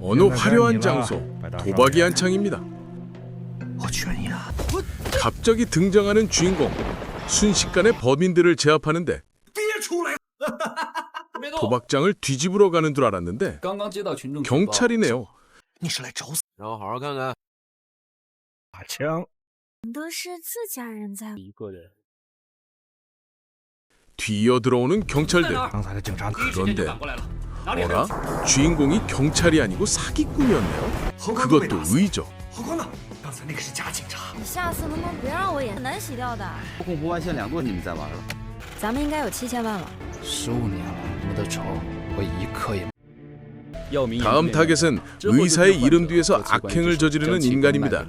어느 화려한 장소 도박이 한창입니다. 갑자기 등장하는 주인공 순식간에 범인들을 제압하는데 도박장을 뒤집으러 가는 줄 알았는데 경찰이네요. 뒤어 들어오는 경찰들. 그런데 어라? 주인공이 경찰이 아니고 사기꾼이었네요. 侯刚都被 그것도 打死。 의죠. 侯刚呢？刚才那个是假警察。你下次能不能别让我演？很难洗掉的。恐怖万线两座你们在玩了？咱们应该有七千万了。十五年了，我们的仇我一刻也 다음 타겟은 의사의 이름 뒤에서 악행을 저지르는 인간입니다.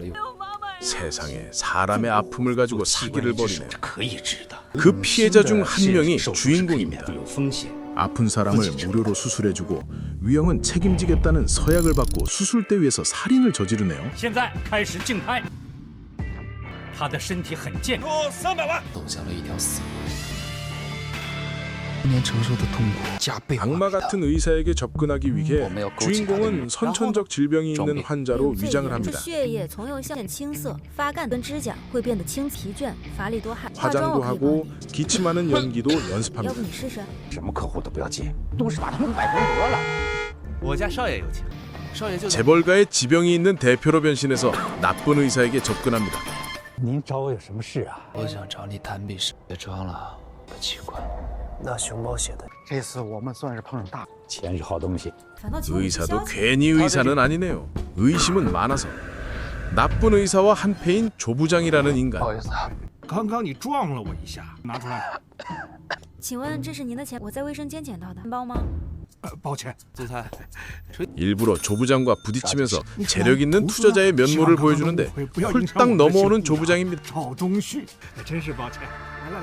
세상에 사람의 아픔을 가지고 사기를 벌이네요. 可以治的。 그 피해자 중 한 명이 주인공입니다. 有风险。 아픈 사람을 무료로 수술해주고 위험은 책임지겠다는 서약을 받고 수술대 위에서 살인을 저지르네요. 现在开始竞拍。他的身体很健康，走向了一条死路。 多年承受的痛苦加倍还 악마 给他 같은 의사에게 접근하기 위해 주인공은 선천적 질병이 있는 환자로 肺 위장을 炎 합니다. 血液从右向青色，发干跟指甲会变得青疲倦、乏力多汗。化 화장도 妆我可以帮 하고 你， 기침하는 연기도 要 연습합니다. 不你试试？什么客户都不要接。我家少爷有钱，少爷就在 재벌가의 지병이 있는 대표로 변신해서 나쁜 의사에게 접근합니다. 您找我有什么事啊？我想找你谈笔事，别装了，不奇怪。 那熊猫写的，这次我们算是碰上大。钱是好东西，反倒请我吃 의사도 消遣。 괜히 의사는 아니네요. 의심은 많아서 나쁜 의사와 한패인 조부장이라는 不 인간. 好意思啊，刚刚你撞了我一下，拿出来。请问这是您的钱？我在卫生间捡到的，包吗？呃，抱歉，这菜， 일부러 조부장과 부딪히면서 재력 있는 투자자의 면모를 보여주는데 홀딱 넘어오는 조부장입니다. 赵忠旭，真是抱歉。来来来，